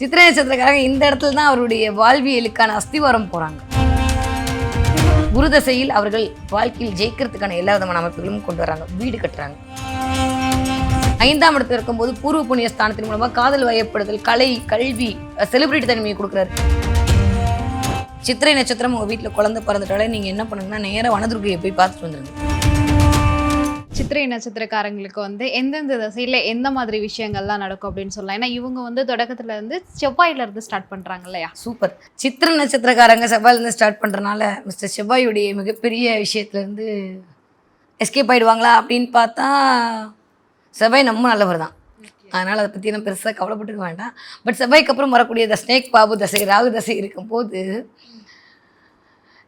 சித்திரை நட்சத்திரக்காரங்க இந்த இடத்துல தான் அவருடைய வாழ்வியலுக்கான அஸ்திவாரம் போறாங்க. குரு தசையில் அவர்கள் வாழ்க்கையில் ஜெயிக்கிறதுக்கான எல்லா விதமான அமைப்புகளும் கொண்டு வராங்க. வீடு கட்டுறாங்க. ஐந்தாம் இடத்துல இருக்கும்போது பூர்வ புண்ணிய ஸ்தானத்தின் மூலமா காதல் வயப்படுதல் கலை கல்வி செலிபிரிட்டி தன்மையை கொடுக்குறாரு. சித்திரை நட்சத்திரம் உங்க வீட்டுல குழந்தை பிறந்துட்டாலே நீங்க என்ன பண்ணுங்கன்னா நேராக வனதுர்கையை போய் பார்த்துட்டு வந்துருங்க. சித்திரை நட்சத்திரக்காரங்களுக்கு வந்து எந்தெந்த திசையில எந்த மாதிரி விஷயங்கள்லாம் நடக்கும் அப்படின்னு சொல்லலாம். ஏன்னா இவங்க வந்து தொடக்கத்துல இருந்து செவ்வாயில இருந்து ஸ்டார்ட் பண்றாங்க இல்லையா? சூப்பர் சித்திர நட்சத்திரக்காரங்க செவ்வாயிலேருந்து ஸ்டார்ட் பண்ணுறனால மிஸ்டர் செவ்வாயுடைய மிகப்பெரிய விஷயத்துலேருந்து எஸ்கேப் ஆயிடுவாங்களா அப்படின்னு பார்த்தா செவ்வாய் நம்ம நல்லவர் தான். அதனால் அதை பற்றி நான் பெருசாக கவலைப்பட்டுக்க வேண்டாம். பட் செவ்வாய்க்கு அப்புறம் வரக்கூடிய இந்த ஸ்னேக் பாபு தசை ராகு தசை இருக்கும்போது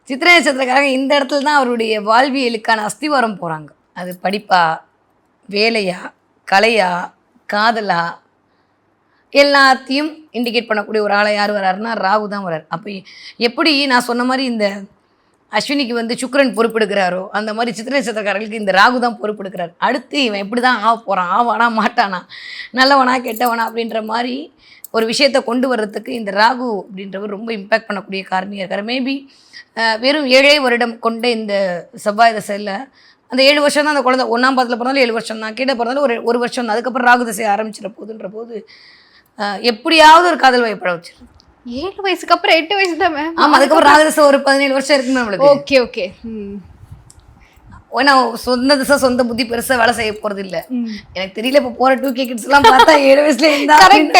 சித்திரை நட்சத்திரக்காரங்க இந்த இடத்துல தான் அவருடைய வாழ்வியலுக்கான அஸ்திவாரம் போகிறாங்க அது படிப்பா வேலையா கலையா காதலா? எல்லாத்தையும் இண்டிகேட் பண்ணக்கூடிய ஒரு ஆளை யார் வராருன்னா ராகு தான் வரார். அப்போ எப்படி நான் சொன்ன மாதிரி இந்த அஸ்வினிக்கு வந்து சுக்கரன் பொறுப்பெடுக்கிறாரோ அந்த மாதிரி சித்திரை நட்சத்திரக்காரர்களுக்கு இந்த ராகு தான் பொறுப்பெடுக்கிறார். அடுத்து இவன் எப்படி தான் ஆக போகிறான் ஆவானா மாட்டானா? நல்லவனா கெட்டவனா அப்படின்ற மாதிரி ஒரு விஷயத்தை கொண்டு வர்றதுக்கு இந்த ராகு அப்படின்றவர் ரொம்ப இம்பேக்ட் பண்ணக்கூடிய காரணியாக இருக்கார். மேபி வெறும் ஏழே வருடம் கொண்ட இந்த செவ்வாய் தசையில் அந்த ஏழு வருஷம் தான் அந்த குழந்தை ஒன்றாம் பாதத்தில் பிறந்தாலும் ஏழு வருஷம் தான். கீழே பிறந்தாலும் ஒரு ஒரு வருஷம் தான். அதுக்கப்புறம் ராகு தசை ஆரம்பிச்சிட போகுதுன்ற போது எப்படியாவது ஒரு காதல் வயப்பட வச்சிடும் ஏழு வயசுக்கு அப்புறம் எட்டு வயசு தான் மேம் ஆமா அதுக்கப்புறம் ராகு ஒரு பதினேழு வருஷம் இருக்குமே நம்மளுக்கு ஓகே ஓகே ஏன்னா சொந்த திசை சொந்த புத்தி பெருசா வேலை செய்ய போறது இல்ல எனக்கு தெரியல இப்ப போற டூ கே கிட்ஸ் எல்லாம் பார்த்தா ஏழு வயசுல இருந்தா கரெக்ட்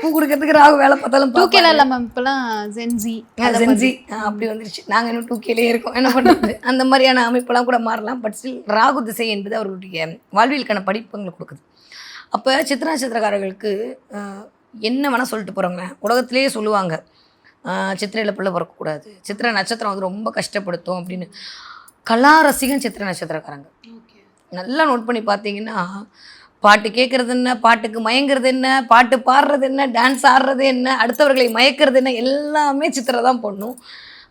பூ கொடுக்கறதுக்கு ராகு வேலை பார்த்தாலும் டூ கேல இல்ல மேம் இப்பெல்லாம் ஜென்ஜி செஞ்சி அப்படி வந்துருச்சு. நாங்க இன்னும் டூ கேலே இருக்கோம். என்ன பண்றது? அந்த மாதிரியான அமைப்பெல்லாம் கூட மாறலாம். பட் ஸ்டில் ராகு திசை என்பது அவர்களுடைய வாழ்வியலுக்கான படிப்புங்களை கொடுக்குது. அப்போ சித்திர நட்சத்திரக்காரர்களுக்கு என்ன வேணால் சொல்லிட்டு போகிறாங்க உலகத்திலேயே சொல்லுவாங்க. சித்திரையில பிள்ளை பிறக்கக்கூடாது. சித்திரை நட்சத்திரம் வந்து ரொம்ப கஷ்டப்படுத்தும் அப்படின்னு. கலா ரசிகன் சித்திரை நட்சத்திரக்காரங்க. நல்லா நோட் பண்ணி பார்த்தீங்கன்னா பாட்டு கேட்குறது என்ன பாட்டுக்கு மயங்கிறது என்ன பாட்டு பாடுறது என்ன டான்ஸ் ஆடுறது என்ன அடுத்தவர்களை மயக்கிறது என்ன எல்லாமே சித்திரை தான் பண்ணும்.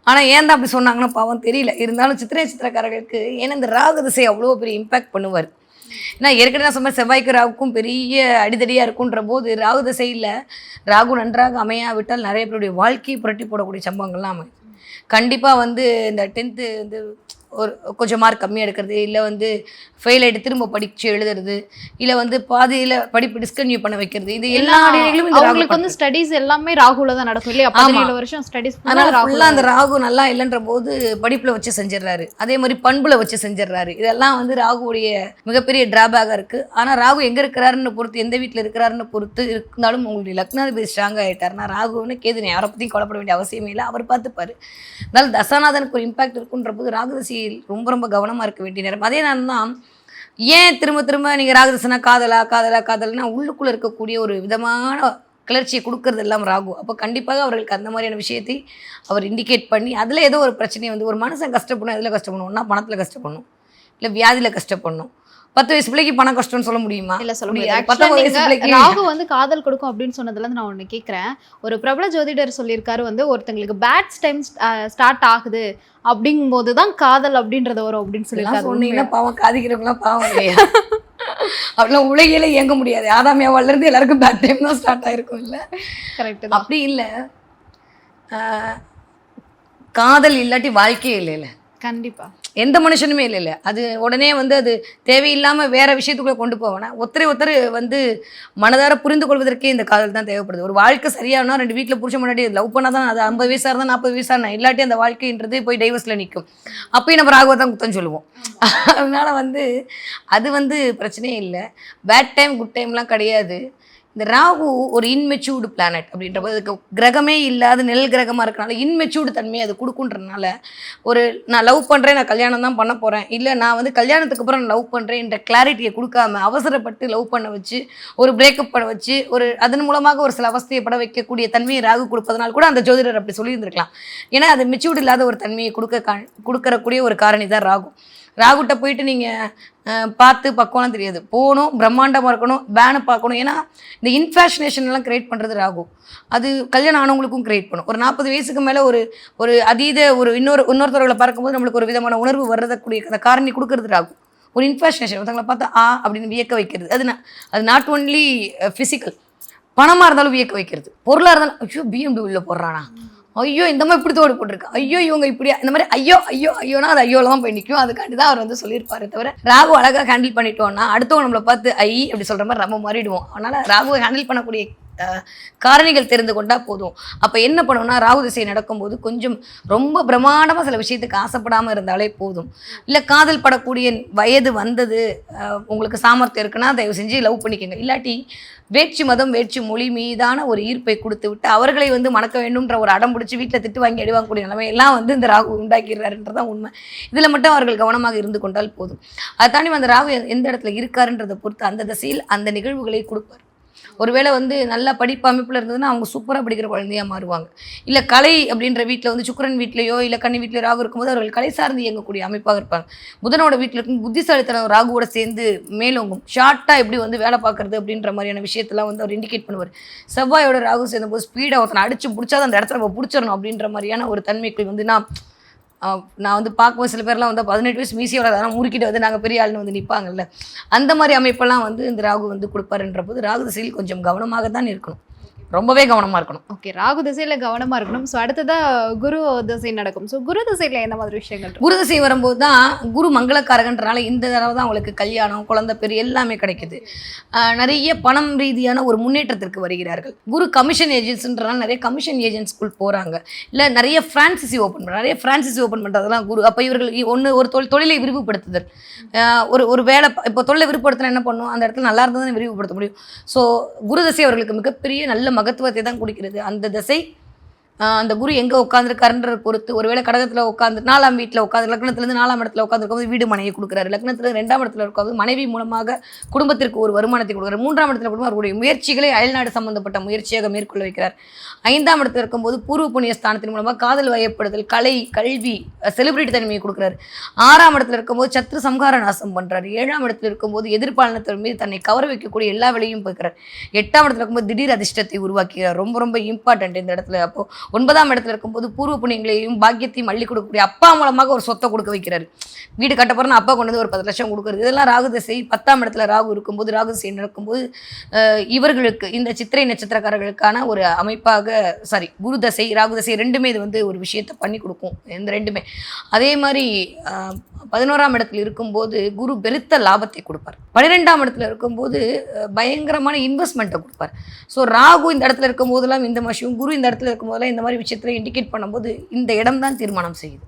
ஆனால் ஏன் தான் அப்படி சொன்னாங்கன்னா பாவம் தெரியல. இருந்தாலும் சித்திரை சித்திரக்காரர்களுக்கு ஏன்னா இந்த ராகு திசை அவ்வளோ பெரிய இம்பேக்ட் பண்ணுவார்? ஏன்னா ஏற்கனவே நான் சொன்ன செவ்வாய்க்கு ராகுக்கும் பெரிய அடிதடியாக இருக்குன்ற போது ராகு திசையில் ராகு நன்றாக அமையாவிட்டால் நிறைய பேருடைய வாழ்க்கையை புரட்டி போடக்கூடிய சம்பவங்கள்லாம் அமையும். கண்டிப்பாக வந்து இந்த டென்த்து வந்து ஒரு கொஞ்சம் மார்க் கம்மியாக எடுக்கிறது இல்லை வந்து ஃபெயில் ஆகிட்டு திரும்ப படிச்சு எழுதுறது இல்லை வந்து பாதியில் படிப்பு டிஸ்கன்யூ பண்ண வைக்கிறது இது எல்லா நிலைகளும் அவங்களுக்கு வந்து ஸ்டடீஸ் எல்லாமே ராகுல தான் நடக்கும் இல்லையா? பதினேழு வருஷம் ஸ்டடீஸ் அதனால ராகு ஃபுல்லாக அந்த ராகு நல்லா இல்லைன்ற போது படிப்பில் வச்சு செஞ்சிடுறாரு. அதே மாதிரி பண்புல வச்சு செஞ்சிடுறாரு. இதெல்லாம் வந்து ராகுவுடைய மிகப்பெரிய டிராபேக்காக இருக்குது ஆனால் ராகு எங்கே இருக்கிறாருன்னு பொறுத்து எந்த வீட்டில் இருக்கிறாருன்னு பொறுத்து இருந்தாலும் உங்களுடைய லக்னாதிபதி ஸ்ட்ராங் ஆகிட்டாருன்னா ராகுன்னு கேது யாரை பற்றியும் கவலைப்பட வேண்டிய அவசியமே இல்லை. அவர் பார்த்துப்பாரு. அதனால தசாநாதனுக்கு ஒரு இம்பாக்ட் இருக்குன்ற போது ராகுதசையில் ரொம்ப ரொம்ப கவனமாக இருக்க வேண்டிய நேரம். அதே நேரம் தான் ஏன் திரும்ப திரும்ப நீங்கள் ராகுதசனா காதலா காதலா காதல்னா உள்ளுக்குள்ளே இருக்கக்கூடிய ஒரு விதமான கிளர்ச்சியை கொடுக்கறது எல்லாம் ராகு. அப்போ கண்டிப்பாக அவர்களுக்கு அந்த மாதிரியான விஷயத்தை அவர் இண்டிகேட் பண்ணி அதில் ஏதோ ஒரு பிரச்சனையை வந்து ஒரு மனுஷன் கஷ்டப்படணும் எதில் கஷ்டப்படணும்? ஒன்றா பணத்தில் கஷ்டப்படணும் இல்லை வியாதியில் கஷ்டப்படணும். பத்து வயசு பிள்ளைக்கு பணம் கஷ்டம்னு சொல்ல முடியுமா? இல்ல சொல்ல முடியாது. ராகு வந்து காதல் கொடுக்கும் அப்படின்னு சொன்னதுல நான் ஒண்ணு கேக்குறேன். ஒரு பிரபல ஜோதிடர் சொல்லியிருக்காரு வந்து ஒருத்தங்களுக்கு பேட் டைம் ஸ்டார்ட் ஆகுது அப்படிங்கும்போது தான் காதல் அப்படின்றது வரும் அப்படின்னு சொல்லியிருக்காரு. சொன்னீங்கன்னா? பாவம் காதிக்கிறவங்களாம் பாவம் இல்லையா? அப்படிலாம் உலகில இயங்க முடியாது. ஆதாமியாவால இருந்து எல்லாருக்கும் பேட் டைம் தான் ஸ்டார்ட் ஆயிருக்கும் இல்ல? தான். அப்படி இல்ல. காதல் இல்லாட்டி வாழ்க்கையே இல்லைல்ல? கண்டிப்பா. எந்த மனுஷனுமே இல்லை இல்லை. அது உடனே வந்து அது தேவையில்லாமல் வேற விஷயத்துக்குள்ளே கொண்டு போவேனா? ஒருத்தரை ஒருத்தர் வந்து மனதார புரிந்து கொள்வதற்கே இந்த காதல் தான் தேவைப்படுது. ஒரு வாழ்க்கை சரியானா ரெண்டு வீட்டில் புருஷன் முன்னாடி லவ் பண்ணால் தான் அது ஐம்பது வயசாக இருந்தால் நாற்பது வயசாக இருந்தால் இல்லாட்டி அந்த வாழ்க்கைன்றது போய் டைவர்ஸில் நிற்கும் அப்பயும் நம்ம ராகுவை தான் குத்தம் சொல்லுவோம். அதனால வந்து அது வந்து பிரச்சனையே இல்லை. பேட் டைம் குட் டைம்லாம் கிடையாது. இந்த ராகு ஒரு இன்மெச்சூர்டு பிளானட் அப்படின்ற போது அதுக்கு கிரகமே இல்லாத நெல் கிரகமாக இருக்கனால இன்மெச்சூர்டு தன்மையை அது கொடுக்குன்றனால ஒரு நான் லவ் பண்ணுறேன் நான் கல்யாணம் தான் பண்ண போகிறேன் இல்லை நான் வந்து கல்யாணத்துக்கு அப்புறம் நான் லவ் பண்ணுறேன் கிளாரிட்டியை கொடுக்காம அவசரப்பட்டு லவ் பண்ண வச்சு ஒரு பிரேக்கப் பண்ண வச்சு ஒரு அதன் மூலமாக ஒரு சில அவஸ்தையை பட வைக்கக்கூடிய தன்மையை ராகு கொடுப்பதனால கூட அந்த ஜோதிடர் அப்படி சொல்லியிருந்திருக்கலாம். ஏன்னா அது மெச்சூர்டு இல்லாத ஒரு தன்மையை கொடுக்க கொடுக்கறக்கூடிய ஒரு காரணி தான் ராகு. ராகுட்ட போயிட்டு நீங்கள் பார்த்து பக்குவம்லாம் தெரியாது. போகணும் பிரம்மாண்டமாக இருக்கணும் பேனை பார்க்கணும். ஏன்னா இந்த இன்ஃபேஷினேஷன்லாம் க்ரியேட் கிரியேட் பண்ணுறது ராகு. அது கல்யாணம் ஆனவங்களுக்கும் கிரியேட் பண்ணும். ஒரு நாற்பது வயசுக்கு மேலே ஒரு ஒரு அதீத ஒரு இன்னொரு இன்னொருத்தவர்களை பார்க்கும்போது நம்மளுக்கு ஒரு விதமான உணர்வு வர்றதக்கூடிய அந்த காரணி கொடுக்கறது ராகு. ஒரு இன்ஃபேஷினேஷன் ஒருத்தவங்களை பார்த்தா ஆ அப்படின்னு வியக்க வைக்கிறது. அது நான் அது நாட் ஒன்லி ஃபிசிக்கல் பணமாக இருந்தாலும் வியக்க வைக்கிறது. பொருளாக இருந்தாலும் ஐயோ பிஎம்டபிள்யூவில் போடுறானா? ஐயோ இந்த மாதிரி இப்படி தோடு போட்டிருக்கு. ஐயோ இவங்க இப்படியா? இந்த மாதிரி ஐயோ ஐயோ ஐயோனா அது ஐயோல தான் போய் நிற்கும் அதுக்காண்டி தான் அவர் வந்து சொல்லியிருப்பாரு தவிர ராகு அழகாக ஹேண்டில் பண்ணிட்டோம்னா அடுத்தவங்க நம்மளை பார்த்து ஐ அப்படி சொல்கிற மாதிரி நம்ம மாறிடுவோம். அதனால் ராகுவை ஹேண்டில் பண்ணக்கூடிய காரணிகள் தெரிந்து கொண்டா போதும். அப்போ என்ன பண்ணணும்னா ராகு திசை நடக்கும்போது கொஞ்சம் ரொம்ப பிரம்மாண்டமாக சில விஷயத்துக்கு ஆசைப்படாமல் இருந்தாலே போதும். இல்லை காதல் படக்கூடிய வயது வந்தது உங்களுக்கு சாமர்த்தியம் இருக்குன்னா தயவு செஞ்சு லவ் பண்ணிக்கோங்க. இல்லாட்டி வேட்சி மதம் வேட்சி மொழி மீதான ஒரு ஈர்ப்பை கொடுத்து விட்டு அவர்களை வந்து மணக்க வேண்டும்ன்ற ஒரு அடம் பிடிச்சி வீட்டில் திட்டு வாங்கி அடி வாங்கக்கூடிய நிலைமையெல்லாம் வந்து இந்த ராகு உண்டாக்கிறாருன்றதான் உண்மை. இதில் மட்டும் அவர்கள் கவனமாக இருந்து கொண்டால் போதும். அதை தாண்டி அந்த ராகு எந்த இடத்துல இருக்காருன்றதை பொறுத்து அந்த திசையில் அந்த நிகழ்வுகளை கொடுப்பார். ஒருவேளை வந்து நல்ல படிப்பு அமைப்பில் இருந்ததுன்னா அவங்க சூப்பராக படிக்கிற குழந்தையாக மாறுவாங்க. இல்லை கலை அப்படின்ற வீட்டில் வந்து சுக்கிரன் வீட்லையோ இல்லை கண்ணி வீட்டில் ராகு இருக்கும்போது அவர்கள் கலை சார்ந்து இயங்கக்கூடிய அமைப்பாக இருப்பாங்க. புதனோட வீட்டில் இருக்கும் புத்திசாலித்தனம் ராகுவோட சேர்ந்து மேலோங்கும். ஷார்ட்டாக எப்படி வந்து வேலை பார்க்குறது அப்படின்ற மாதிரியான விஷயத்தெல்லாம் வந்து அவர் இண்டிகேட் பண்ணுவார். செவ்வாயோட ராகு சேர்ந்தபோது ஸ்பீடாக ஒருத்தனை அடிச்சு பிடிச்சா அந்த இடத்துல நம்ம பிடிச்சிடணும் அப்படின்ற மாதிரியான ஒரு தன்மைகள் வந்து நான் நான் வந்து பார்க்கும்போது சில பேர்லாம் வந்து பதினெட்டு வயசு மீசியோட அதெல்லாம் முறுக்கிட்டு வந்து நாங்கள் பெரிய ஆள்னு வந்து நிற்பாங்கல்ல அந்த மாதிரி அமைப்பெல்லாம் வந்து இந்த ராகு வந்து கொடுப்பாருன்ற போது ராகு திசையில் கொஞ்சம் கவனமாக தான் இருக்கணும். ரொம்பவே கவனமாக இருக்கணும். ஓகே ராகு திசையில கவனமா இருக்கணும். ஸோ அடுத்ததா குரு திசை நடக்கும். ஸோ குரு திசையில எந்த மாதிரி விஷயங்கள் குரு திசை வரும்போது தான் குரு மங்களக்காரகன்றனால இந்த தடவை தான் அவங்களுக்கு கல்யாணம் குழந்தை பேர் எல்லாமே கிடைக்குது. நிறைய பணம் ரீதியான ஒரு முன்னேற்றத்திற்கு வருகிறார்கள். குரு கமிஷன் ஏஜென்ட்ஸ்ன்றனால நிறைய கமிஷன் ஏஜென்ட்ஸ்குள் போகிறாங்க இல்லை நிறைய ஃப்ரான்சிசி ஓப்பன் பண்ணுறாங்க நிறைய ஃப்ரான்சிசி ஓப்பன் பண்ணுறதெல்லாம் குரு. அப்போ இவர்கள் ஒன்று ஒரு தொழில் தொழிலை விரிவுபடுத்துதல். ஒரு ஒரு வேலை இப்போ தொழிலை விரிவுபடுத்தினா என்ன பண்ணும்? அந்த இடத்துல நல்லா இருந்தால் தான் விரிவுபடுத்த முடியும். ஸோ குரு தசை அவர்களுக்கு மிகப்பெரிய நல்ல மகத்துவத்தை தான் கொடுக்கிறது. அந்த தசை அந்த குரு எங்கே உட்காந்துருக்காருன்ற பொறுத்து ஒருவேளை கடகத்தில் உட்காந்து நாலாம் வீட்டில் உட்காந்து லக்னத்துலேருந்து நாலாம் இடத்துல உட்காந்துருக்கும் வீடு மனையை கொடுக்குறாரு. லக்னத்துல ரெண்டாம் இடத்துல உட்காந்து மனைவி மூலமாக குடும்பத்திற்கு ஒரு வருமானத்தை கொடுக்குறாரு. மூன்றாம் இடத்துல குடும்பம் அவருடைய முயற்சிகளை அயல்நாடு சம்பந்தப்பட்ட முயற்சியாக மேற்கொள்ள வைக்கிறார். ஐந்தாம் இடத்துல இருக்கும்போது பூர்வ புண்ணிய ஸ்தானத்தின் மூலமாக காதல் வயப்படுதல் கலை கல்வி செலிபிரிட்டி தன்மையை கொடுக்குறாரு. ஆறாம் இடத்துல இருக்கும்போது சத்ரு சம்ஹார நாசம் பண்ணுறாரு ஏழாம் இடத்துல இருக்கும்போது எதிர்பாலனத்தின் மீது தன்னை கவர வைக்கக்கூடிய எல்லா வேலையும் போய்க்கிறார். எட்டாம் இடத்துல இருக்கும்போது திடீர் அதிர்ஷ்டத்தை உருவாக்கிறார் ரொம்ப ரொம்ப இம்பார்ட்டன்ட் இந்த இடத்துல. அப்போது ஒன்பதாம் இடத்துல இருக்கும்போது பூர்வ புண்ணியங்களையும் பாக்கியத்தையும் அள்ளி கொடுக்கக்கூடிய அப்பா மூலமாக ஒரு சொத்தை கொடுக்க வைக்கிறார். வீடு கட்ட அப்பா கொண்டு வந்து ஒரு பத்து லட்சம் கொடுக்குறது. இதெல்லாம் ராகு திசை. பத்தாம் இடத்துல ராகு இருக்கும்போது ராகு திசை நடக்கும்போது இவர்களுக்கு இந்த சித்திரை நட்சத்திரக்காரர்களுக்கான ஒரு அமைப்பாக சாரி குரு தசை ராகு தசை ரெண்டுமே இது வந்து ஒரு விஷயத்தை பண்ணி கொடுக்கும். இந்த ரெண்டுமே. அதே மாதிரி பதினோராம் இடத்துல இருக்கும்போது குரு பெருத்த லாபத்தை கொடுப்பார். பன்னிரெண்டாம் இடத்துல இருக்கும்போது பயங்கரமான இன்வெஸ்ட்மெண்ட்டை கொடுப்பார். ஸோ ராகு இந்த இடத்துல இருக்கும் போதெல்லாம் இந்த விஷயம் குரு இந்த இடத்துல இருக்கும்போதெல்லாம் இந்த மாதிரி விஷயத்தில் இண்டிகேட் பண்ணும்போது இந்த இடம் தான் தீர்மானம் செய்யுது.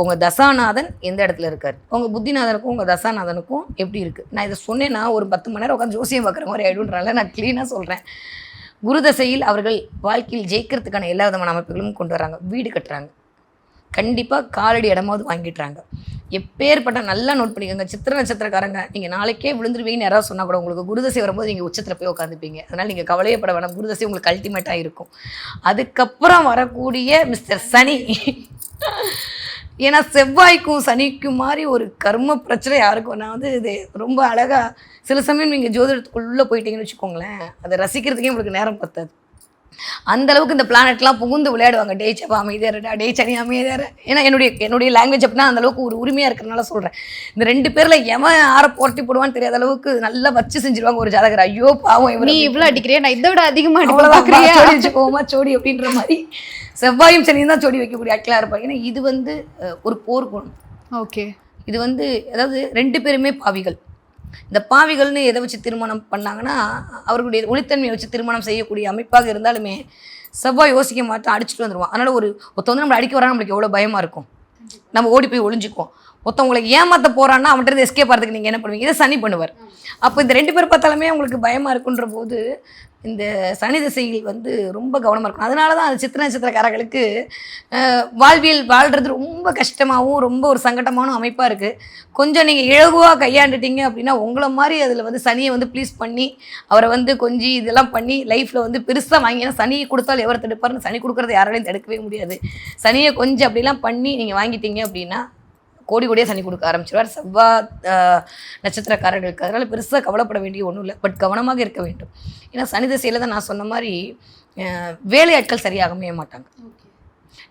உங்கள் தசாநாதன் எந்த இடத்துல இருக்கார்? உங்கள் புத்திநாதனுக்கும் உங்கள் தசாநாதனுக்கும் எப்படி இருக்குது நான் இதை சொன்னேன்னா ஒரு பத்து மணி நேரம் உட்காந்து ஜோசியம் பார்க்குற மாதிரி ஆயிடும்ன்றனால நான் க்ளீனாக சொல்கிறேன் குரு தசையில் அவர்கள் வாழ்க்கையில் ஜெயிக்கிறதுக்கான எல்லா விதமான அமைப்புகளும் கொண்டு வராங்க. வீடு கட்டுறாங்க. கண்டிப்பாக காலடி இடமாவது வாங்கிடுறாங்க. எப்பேற்பட்ட நல்லா நோட் பண்ணிக்கோங்க. சித்திர நட்சத்திரக்காரங்க நீங்கள் நாளைக்கே விழுந்துருவீங்கன்னு யாராவது சொன்னால் கூட உங்களுக்கு குருதசை வரும்போது நீங்கள் உச்சத்தில் போய் உட்காந்துப்பீங்க. அதனால் நீங்கள் கவலையே பட வேணாம். குருதசை உங்களுக்கு அல்டிமேட்டாக இருக்கும். அதுக்கப்புறம் வரக்கூடிய மிஸ்டர் சனி. ஏன்னா செவ்வாய்க்கும் சனிக்கும் மாதிரி ஒரு கர்ம பிரச்சனை யாருக்கும். நான் வந்து இது ரொம்ப அழகாக சில சமயம் நீங்கள் ஜோதிடத்துக்குள்ளே போயிட்டீங்கன்னு வச்சுக்கோங்களேன். அதை ரசிக்கிறதுக்கே உங்களுக்கு நேரம் பத்தாது. அந்த அளவுக்கு இந்த பிளானட்லாம் புகுந்து விளையாடுவாங்க. டே செவ்வா அமைதியாரடா டே சனி அமைதியார. ஏன்னா என்னுடைய என்னுடைய லாங்குவேஜ் அப்படின்னா அந்த அளவுக்கு ஒரு உரிமையாக இருக்கிறனால சொல்கிறேன் இந்த ரெண்டு பேரில் எவன் யாரை போட்டி போடுவான்னு தெரியாத அளவுக்கு நல்லா வச்சு செஞ்சிருவாங்க ஒரு ஜாதகர். ஐயோ பாவம் நீ இவ்வளவு அடிக்கிறியா? நான் இதை விட அதிகமா அடிக்க அவ்வளோதான் சோடி அப்படின்ற மாதிரி. செவ்வாயும் சனியும் தான் சோடி வைக்கக்கூடிய ஆட்களாக இருப்பாங்க. ஏன்னா இது வந்து ஒரு போர் குணம். ஓகே. இது வந்து அதாவது ரெண்டு பேருமே பாவிகள். இந்த பாவிகள்னு எதை வச்சு திருமணம் பண்ணாங்கன்னா அவர்களுடைய ஒளித்தன்மையை வச்சு திருமணம் செய்யக்கூடிய அமைப்பாக இருந்தாலுமே செவ்வாய் யோசிக்க மாட்டோம் அடிச்சுட்டு வந்துடுவான் அதனால ஒரு ஒருத்தவங்க வந்து நம்மளை அடிக்க வரா நம்மளுக்கு எவ்வளோ பயமாக இருக்கும்? நம்ம ஓடி போய் ஒளிஞ்சிக்குவோம். ஒருத்தவங்களை ஏமாற்ற போகிறான்னா அவன்கிட்ட எஸ்கேப் ஆகிறதுக்கு நீங்கள் என்ன பண்ணுவீங்க? இதை சனி பண்ணுவார். அப்போ இந்த ரெண்டு பேர் பார்த்தாலுமே உங்களுக்கு பயமாக இருக்குன்ற போது இந்த சனி திசையில் வந்து ரொம்ப கவனமாக இருக்கணும். அதனால தான் அது சித்திர நட்சத்திரக்காரர்களுக்கு வாழ்வியல் வாழ்கிறது ரொம்ப கஷ்டமாகவும் ரொம்ப ஒரு சங்கடமான அமைப்பாக இருக்குது கொஞ்சம் நீங்கள் இழகுவாக கையாண்டுட்டீங்க அப்படின்னா உங்களை மாதிரி அதில் வந்து சனியை வந்து ப்ளீஸ் பண்ணி அவரை வந்து கொஞ்சி இதெல்லாம் பண்ணி லைஃப்பில் வந்து பெருசாக வாங்கினா சனியை கொடுத்தால் எவர் தடுப்பாருன்னு சனி கொடுக்குறத யாராலையும் தடுக்கவே முடியாது. சனியை கொஞ்சம் அப்படிலாம் பண்ணி நீங்கள் வாங்கிட்டீங்க அப்படின்னா கோடி கோடியாக சனி கொடுக்க ஆரம்பிச்சிருவார். செவ்வா நட்சத்திரக்காரர்களுக்கு அதனால் பெருசாக கவலைப்பட வேண்டிய ஒன்றும் இல்லை. பட் கவனமாக இருக்க வேண்டும். ஏன்னா சனி திசையில் தான் நான் சொன்ன மாதிரி வேலையாட்கள் சரியாக மாட்டாங்க.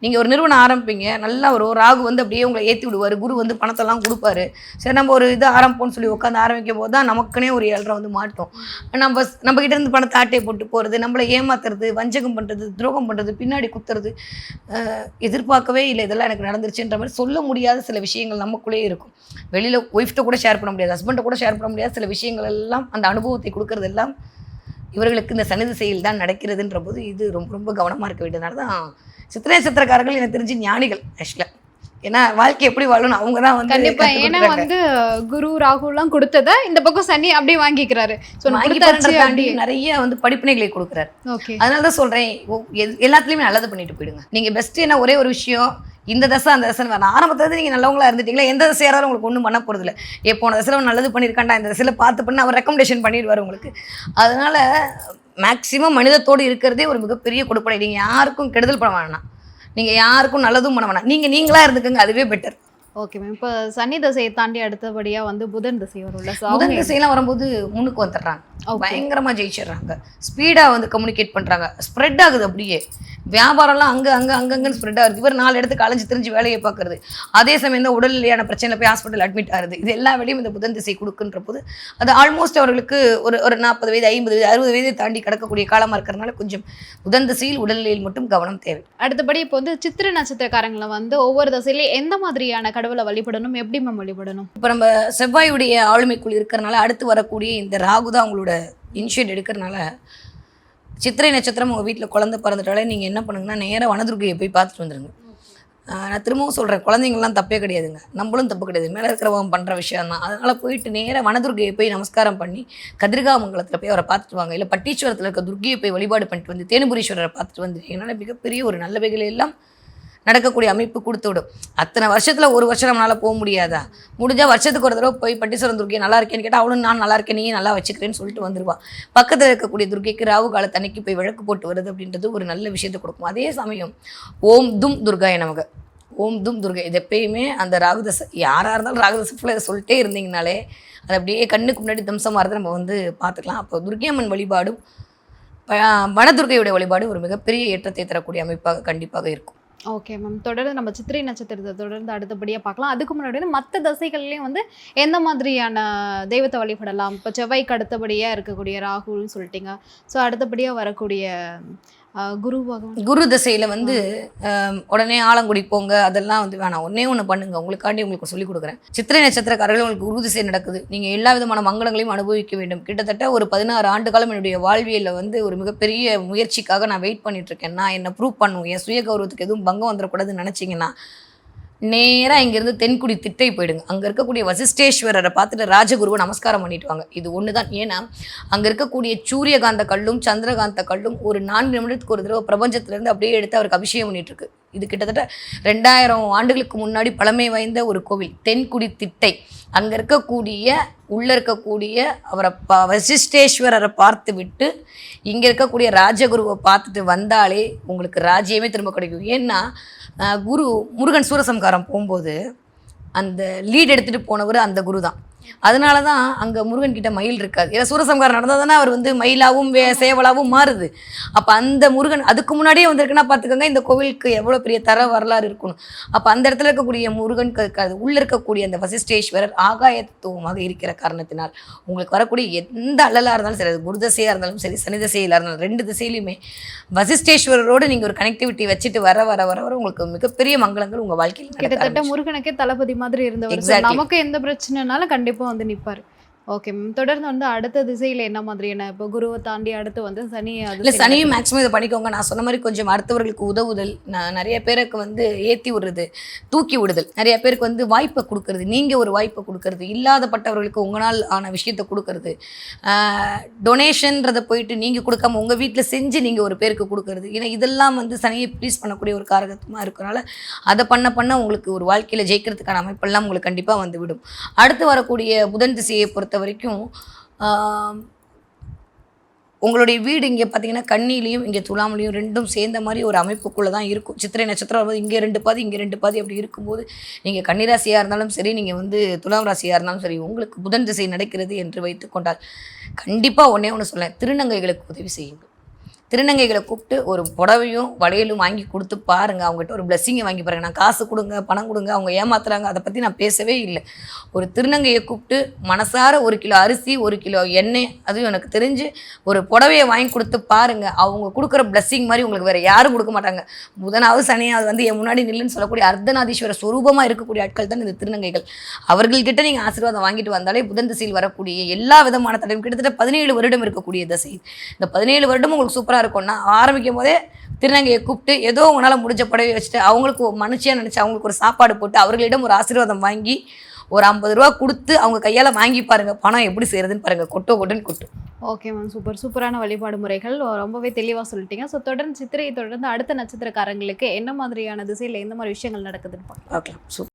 நீங்கள் ஒரு நிறுவனம் ஆரம்பிப்பீங்க. நல்லா ஒரு ராகு வந்து அப்படியே உங்களை ஏற்றி விடுவார். குரு வந்து பணத்தெல்லாம் கொடுப்பாரு. சரி நம்ம ஒரு இது ஆரம்பிப்போம்னு சொல்லி உட்காந்து ஆரம்பிக்கும் போது தான் நமக்குனே ஒரு ஏழ்ரை வந்து மாட்டோம் நம்ம நம்ம கிட்ட இருந்து பணத்தை ஆட்டை போட்டு போகிறது நம்மளை ஏமாத்துறது வஞ்சகம் பண்ணுறது துரோகம் பண்ணுறது பின்னாடி குத்துறது எதிர்பார்க்கவே இல்லை. இதெல்லாம் எனக்கு நடந்துருச்சுன்ற மாதிரி சொல்ல முடியாத சில விஷயங்கள் நமக்குள்ளேயே இருக்கும். வெளியில் ஒய்ஃப்ட்ட கூட ஷேர் பண்ண முடியாது. ஹஸ்பண்ட்டை கூட ஷேர் பண்ண முடியாத சில விஷயங்கள் எல்லாம் அந்த அனுபவத்தை கொடுக்கறது எல்லாம் இவர்களுக்கு இந்த சனித செயல் தான் நடக்கிறதுன்ற போது இது ரொம்ப ரொம்ப கவனமாக இருக்க வேண்டியதுனால தான் சித்திரை சித்திரக்காரர்கள் எனக்கு தெரிஞ்சு ஞானிகள் ஆக்சுவலாக ஏன்னா வாழ்க்கை எப்படி வாழணும் அவங்க தான் வந்து கண்டிப்பா. ஏன்னா. வந்து குரு ராகுலாம் கொடுத்தத இந்த பக்கம் சனி அப்படியே வாங்கிக்கிறாரு. ஸோ நிறைய வந்து படிப்பினைகளை கொடுக்குறாரு. அதனால தான் சொல்கிறேன் எல்லாத்துலேயுமே நல்லது பண்ணிட்டு போயிடுங்க. நீங்கள் பெஸ்ட் என்ன ஒரே ஒரு விஷயம் இந்த தசை அந்த தசை வேணாம் ஆரம்பத்துல நீங்கள் நல்லவங்களா இருந்துட்டீங்களா? எந்த தசை யாராலும் உங்களுக்கு ஒன்றும் பண்ண போகிறதில்ல ஏ போன தசையில் நல்லது பண்ணியிருக்காண்டா இந்த தசையில் பார்த்து பண்ண அவர் ரெக்கமெண்டேஷன் பண்ணிடுவார் உங்களுக்கு. அதனால மேக்ஸிமம் மனிதத்தோடு இருக்கிறதே ஒரு மிகப்பெரிய கொடுப்பனை. நீங்கள் யாருக்கும் கெடுதல் பண்ண வேணாம். நீங்கள் யாருக்கும் நல்லதும் பண்ண வேணாம். நீங்கள் நீங்களாக இருந்துக்கங்க அதுவே பெட்டர் ஓகே மேம் இப்போ சனி தசையை தாண்டி அடுத்தபடியா வந்து புதன் திசை வரும்ல முதல் திசையெல்லாம் வரும்போது முன்னுக்கு வந்துடுறாங்க. ஓகே பயங்கரமா ஜெயிச்சிடுறாங்க. ஸ்பீடா வந்து கம்யூனிகேட் பண்றாங்க. ஸ்ப்ரெட் ஆகுது அப்படியே. வியாபாரம்லாம் அங்க அங்க அங்கங்கன்னு ஸ்ப்ரெட் ஆகுது. இவர் நாலு இடத்துக்கு அலைஞ்சு திரிஞ்சு வேலையை பார்க்கறது. அதே சமயம் தான் உடல்நிலையான பிரச்சனை போய் ஹாஸ்பிட்டல் அட்மிட் ஆகுது. இது எல்லா வேலையும் இந்த புதன் திசை கொடுக்குன்ற போது அது ஆல்மோஸ்ட் அவர்களுக்கு ஒரு ஒரு நாற்பது வயது ஐம்பது வயது அறுபது வயதை தாண்டி கடக்கக்கூடிய காலமா இருக்கிறதுனால கொஞ்சம் புதன் திசையில் உடல்நிலையில் மட்டும் கவனம் தேவை. அடுத்தபடி இப்போ வந்து சித்திர நட்சத்திரக்காரங்களை வந்து ஒவ்வொரு தசையிலையும் எந்த மாதிரியான கடவுளை வழிபடணும் எப்படி மேம் வழிபடணும்? இப்போ நம்ம செவ்வாயுடைய ஆளுமைக்குள் இருக்கிறனால அடுத்து வரக்கூடிய இந்த ராகு தான் அவங்களோட இனிஷியேட் எடுக்கிறனால சித்திரை நட்சத்திரம் உங்கள் வீட்டில் குழந்தை பிறந்துட்டாலே நீங்கள் என்ன பண்ணுங்கன்னா நேராக வனதுர்கையை போய் பார்த்துட்டு வந்துடுங்க நான் திரும்பவும் சொல்கிறேன் குழந்தைங்கள்லாம் தப்பே கிடையாதுங்க. நம்மளும் தப்பு கிடையாது. மேலே இருக்கிறவங்க பண்ணுற விஷயம் தான். அதனால் போயிட்டு நேராக வனதுர்கையை போய் நமஸ்காரம் பண்ணி கதிர்காமங்கலத்தில் போய் அவரை பார்த்துட்டு வாங்க. இல்லை பட்டீஸ்வரத்தில் இருக்க துர்கையை போய் வழிபாடு பண்ணிட்டு வந்து தேனுபுரீஸ்வரரை பார்த்துட்டு வந்துட்டீங்கனால மிகப்பெரிய ஒரு நல்லவைகள் எல்லாம் நடக்கக்கூடிய அமைப்பு கொடுத்து விடும். அத்தனை வருஷத்தில் ஒரு வருஷம் நம்மளால் போக முடியாதா? முடிஞ்சால் வருஷத்துக்கு ஒரு தடவை போய் பட்டீஸ்வரன் துர்க்கை நல்லா இருக்கேன்னு கேட்டால் அவளும் நான் நல்லா இருக்கேன் நீ நல்லா வச்சுக்கிறேன்னு சொல்லிட்டு வந்துடுவான் பக்கத்தில் இருக்கக்கூடிய துர்க்கைக்கு ராவு கால தண்ணிக்கு போய் விளக்கு போட்டு வருது அப்படின்றது ஒரு நல்ல விஷயத்தை கொடுக்கும். அதே சமயம் ஓம் தும் துர்காய நமக்கு ஓம் தும் துர்கை இது எப்பயுமே அந்த ராகுதசை யாராக இருந்தாலும் ராகுதச ஃபுல்லாக இதை சொல்லிட்டே இருந்தீங்கனாலே அது அப்படியே கண்ணுக்கு முன்னாடி தம்சமாகிறத நம்ம வந்து பார்த்துக்கலாம். அப்போ துர்கியம்மன் வழிபாடும் வனதுர்கையுடைய வழிபாடு ஒரு மிகப்பெரிய ஏற்றத்தை தரக்கூடிய அமைப்பாக கண்டிப்பாக இருக்கும். ஓகே மேம் தொடர்ந்து நம்ம சித்திரை நட்சத்திரத்தை தொடர்ந்து அடுத்தபடியாக பார்க்கலாம். அதுக்கு முன்னாடி வந்து மற்ற தசைகள்லையும் வந்து எந்த மாதிரியான தெய்வத்தை வழிபடலாம்? இப்போ செவ்வாய்க்கு அடுத்தபடியாக இருக்கக்கூடிய ராகுல்னு சொல்லிட்டீங்க. ஸோ அடுத்தபடியாக வரக்கூடிய குரு குரு திசையில் வந்து உடனே ஆலங்குடி போங்க அதெல்லாம் வந்து வேணாம். ஒன்னே ஒன்று பண்ணுங்க. உங்களுக்காண்டி உங்களுக்கு சொல்லிக் கொடுக்குறேன். சித்திரை நட்சத்திரக்காரர்கள் உங்களுக்கு குரு திசை நடக்குது. நீங்கள் எல்லா விதமான மங்களங்களையும் அனுபவிக்க வேண்டும். கிட்டத்தட்ட ஒரு பதினாறு ஆண்டு காலம் என்னுடைய வாழ்வியலில் வந்து ஒரு மிகப்பெரிய முயற்சிக்காக நான் வெயிட் பண்ணிட்டு இருக்கேன். நான் என்ன ப்ரூவ் பண்ணும். என் சுய கௌரவத்துக்கு எதுவும் பங்கம் வந்துடக்கூடாதுன்னு நினச்சிங்கன்னா நேராக இங்கேருந்து தென்குடி திட்டை போயிடுங்க. அங்கே இருக்கக்கூடிய வசிஷ்டேஸ்வரரை பார்த்துட்டு ராஜகுருவை நமஸ்காரம் பண்ணிட்டு வாங்க. இது ஒன்று தான் ஏன்னா அங்கே இருக்கக்கூடிய சூரியகாந்த கல்லும் சந்திரகாந்த கல்லும் ஒரு நான்கு நிமிடத்துக்கு ஒரு தடவை பிரபஞ்சத்துலேருந்து அப்படியே எடுத்து அவருக்கு அபிஷேகம் பண்ணிட்டு இருக்கு. இது கிட்டத்தட்ட ரெண்டாயிரம் ஆண்டுகளுக்கு முன்னாடி பழமை வாய்ந்த ஒரு கோவில் தென்குடி திட்டை. அங்கே இருக்கக்கூடிய உள்ளே இருக்கக்கூடிய அவரை பா வசிஷ்டேஸ்வரரை பார்த்து விட்டு இங்கே இருக்கக்கூடிய ராஜகுருவை பார்த்துட்டு வந்தாலே உங்களுக்கு ராஜ்யமே திரும்ப கிடைக்கும். ஏன்னா குரு முருகன் சூரசம்காரம் போகும்போது அந்த லீட் எடுத்துகிட்டு போனவர் அந்த குரு தான் அதனால தான் அங்கே முருகன் கிட்ட மயில் இருக்காது ஏன்னா சூரசம்காரம் நடந்தால் தானே அவர் வந்து மயிலாவும் வே சேவலாவும் மாறுது அப்போ அந்த முருகன் அதுக்கு முன்னாடியே வந்திருக்குன்னா பார்த்துக்கோங்க இந்த கோவிலுக்கு எவ்வளோ பெரிய தர வரலாறு இருக்கணும் அப்போ அந்த இடத்துல இருக்கக்கூடிய முருகன் இருக்காது உள்ளே இருக்கக்கூடிய அந்த வசிஷ்டேஸ்வரர் ஆகாயத்துவமாக இருக்கிற காரணத்தினால் உங்களுக்கு வரக்கூடிய எந்த அல்லலாக இருந்தாலும் சரி அது குரு திசையாக இருந்தாலும் சரி சனி திசையில் இருந்தாலும் ரெண்டு திசையிலுமே வசிஷ்டேஸ்வரரோடு நீங்கள் ஒரு கனெக்டிவிட்டி வச்சுட்டு வர வர வர வர உங்களுக்கு மிகப்பெரிய மங்களங்கள் உங்கள் வாழ்க்கையில் கிட்டத்தட்ட. முருகனுக்கே தளபதி மாதிரி இருந்தவர். நமக்கு எந்த பிரச்சனைனாலும் எப்போ வந்து நிற்பார் ஓகே மேம் தொடர்ந்து வந்து அடுத்த திசையில என்ன மாதிரியான இப்போ குருவை தாண்டி அடுத்து வந்து சனி இல்லை. சனியும் மேக்ஸிமம் இதை பண்ணிக்கோங்க. நான் சொன்ன மாதிரி கொஞ்சம் அடுத்தவர்களுக்கு உதவுதல் நான் நிறைய பேருக்கு வந்து ஏற்றி விடுறது தூக்கி விடுதல். நிறைய பேருக்கு வந்து வாய்ப்பை கொடுக்கறது நீங்கள் ஒரு வாய்ப்பை கொடுக்கறது இல்லாதப்பட்டவர்களுக்கு உங்களால் ஆன விஷயத்தை கொடுக்கறது. டொனேஷன்றதை போயிட்டு நீங்கள் கொடுக்காம உங்கள் வீட்டில் செஞ்சு நீங்கள் ஒரு பேருக்கு கொடுக்கறது. ஏன்னா இதெல்லாம் வந்து சனியை ப்ளீஸ் பண்ணக்கூடிய ஒரு காரகத்தமாக இருக்கனால அதை பண்ண பண்ண உங்களுக்கு ஒரு வாழ்க்கையில் ஜெயிக்கிறதுக்கான அமைப்பெல்லாம் உங்களுக்கு கண்டிப்பாக வந்து விடும் அடுத்து வரக்கூடிய புதன் திசையை பொறுத்த வரைக்கும் உங்களுடைய வீடு இங்கே பார்த்தீங்கன்னா கண்ணிலையும் இங்கே துலாமலையும் ரெண்டும் சேர்ந்த மாதிரி ஒரு அமைப்புக்குள்ளே தான் இருக்கும். சித்திரை நட்சத்திரம் வரும்போது இங்கே ரெண்டு பாதி இங்கே ரெண்டு பாதி அப்படி இருக்கும்போது நீங்கள் கன்னிராசியாக இருந்தாலும் சரி நீங்கள் வந்து துலாம் ராசியாக இருந்தாலும் சரி உங்களுக்கு புதன் திசை நடக்கிறது என்று வைத்துக்கொண்டால் கண்டிப்பாக ஒன்றே ஒன்று சொல்லேன் திருநங்கைகளுக்கு உதவி செய்யுங்கள். திருநங்கைகளை கூப்பிட்டு ஒரு புடவையும் வளையலும் வாங்கி கொடுத்து பாருங்க. அவங்ககிட்ட ஒரு பிளெஸ்ஸிங்கை வாங்கி பாருங்க. நான் காசு கொடுங்க பணம் கொடுங்க அவங்க ஏமாத்துறாங்க. அதை பற்றி நான் பேசவே இல்லை. ஒரு திருநங்கையை கூப்பிட்டு மனசார ஒரு கிலோ அரிசி ஒரு கிலோ எண்ணெய் அதுவும் எனக்கு தெரிஞ்சு ஒரு புடவையை வாங்கி கொடுத்து பாருங்க. அவங்க கொடுக்குற பிளெஸ்ஸிங் மாதிரி உங்களுக்கு வேற யாரும் கொடுக்க மாட்டாங்க. புதனாவது சனியாவது வந்து என் முன்னாடி நில்லுன்னு சொல்லக்கூடிய அர்த்தநாதீஸ்வர ஸ்வரூபமாக இருக்கக்கூடிய ஆட்கள் தான் இந்த திருநங்கைகள். அவர்கள்கிட்ட நீங்கள் ஆசீர்வாதம் வாங்கிட்டு வந்தாலே புதன் திசையில் வரக்கூடிய எல்லா விதமான தடையும் கிட்டத்தட்ட பதினேழு வருடம் இருக்கக்கூடிய தசை. இந்த பதினேழு வருடம் உங்களுக்கு சூப்பராக இருக்கும்னா ஆரம்பிக்கும் போதே திருநங்கையை கூப்பிட்டு ஏதோ உங்களால் முடிஞ்ச புடவை வச்சுட்டு அவங்களுக்கு மனுஷியாக நினச்சி அவங்களுக்கு ஒரு சாப்பாடு போட்டு அவர்களிடம் ஒரு ஆசீர்வாதம் வாங்கி ஒரு ஐம்பது ரூபா கொடுத்து அவங்க கையால் வாங்கி பாருங்க. பணம் எப்படி செய்யறதுன்னு பாருங்க. கொட்டோ கொட்டுன்னு கொட்டு. Okay ma'am. சூப்பர். சூப்பரான வழிபாடு முறைகள். ரொம்பவே தெளிவாக சொல்லிட்டீங்க. ஸோ தொடர்ந்து சித்திரையை தொடர்ந்து அடுத்த நட்சத்திரக்காரங்களுக்கு என்ன மாதிரியான திசையில் எந்த மாதிரி விஷயங்கள் நடக்குதுன்னு பார்க்கலாம். பார்க்கலாம். சூப்பர்.